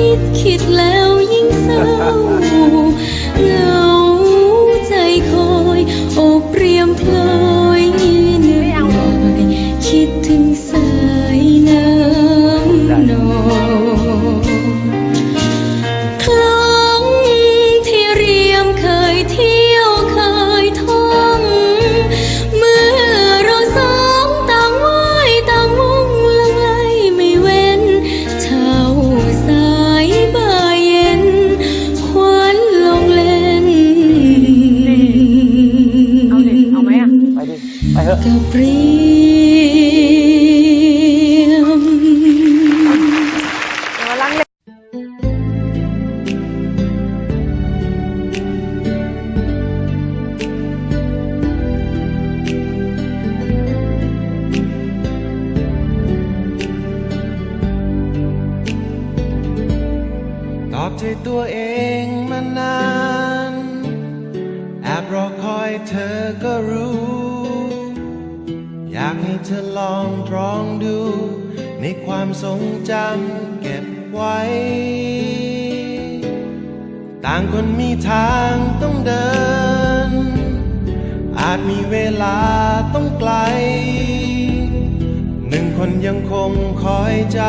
คิดคิดแล้วยิ่งเศร้าเหงา ไปรียมเตอบใจตัวเองมานาน แอบรอคอยเธอก็รู้ เธอลองตรองดู ในความทรงจำเก็บไว้ ต่างคนมีทางต้องเดิน อาจมีเวลาต้องไกล หนึ่งคนยังคงคอยใจ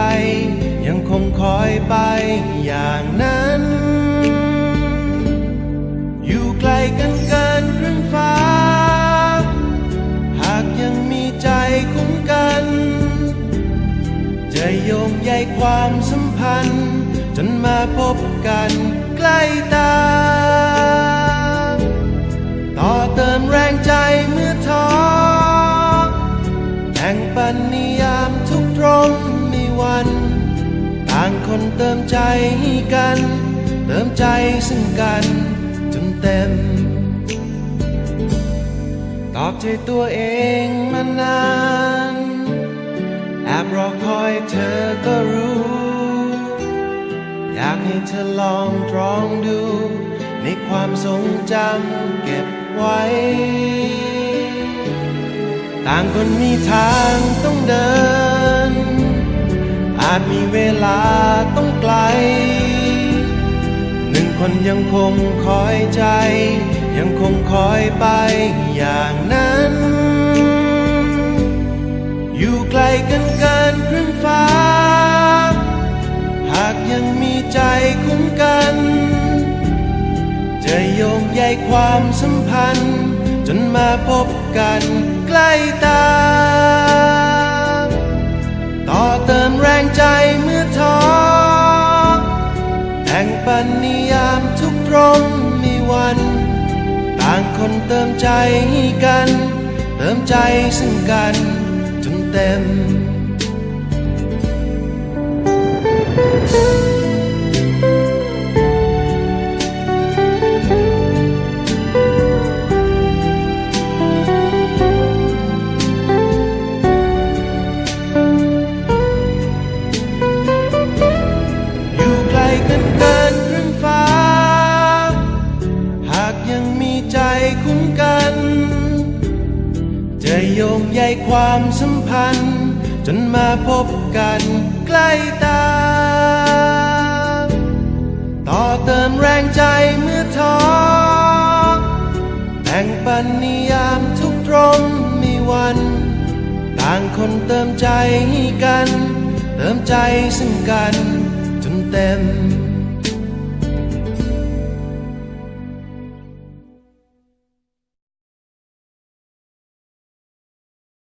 ยังคงคอยไปอย่างนั้น อยู่ไกลกันเกินครึ่ง ความสัมพันธ์ จนมาพบกันใกล้ตา ต่อเติมแรงใจเมื่อท้อแห่งปันนิยามทุกตรงมีวัน ต่างคนเติมใจให้กัน เติมใจซึ่งกันจนเต็ม ตอบใจตัวเองมานาน บรอคอยเธอก็รู้ อยากให้เธอลองตรองดู ในความทรงจำเก็บไว้ ต่างคนมีทางต้องเดิน อาจมีเวลาต้องไกล หนึ่งคนยังคงคอยใจ ยังคงคอยไปอย่างนั้น อยู่ไกลกันเกินครึ่งฟ้า หากยังมีใจคุ้มกัน จะโยงใยความสัมพันธ์ จนมาพบกันใกล้ตา ต่อเติมแรงใจเมื่อท้อแห่งปันนิยามทุกตรงมีวัน ต่างคนเติมใจกัน เติมใจซึ่งกัน จ ความสัมพันธ์ จนมาพบกันใกล้ตา ต่อเติมแรงใจเมื่อท้อแบ่งปันนิยามทุกตรงมีวัน ต่างคนเติมใจให้กัน เติมใจซึ่งกันจนเต็ม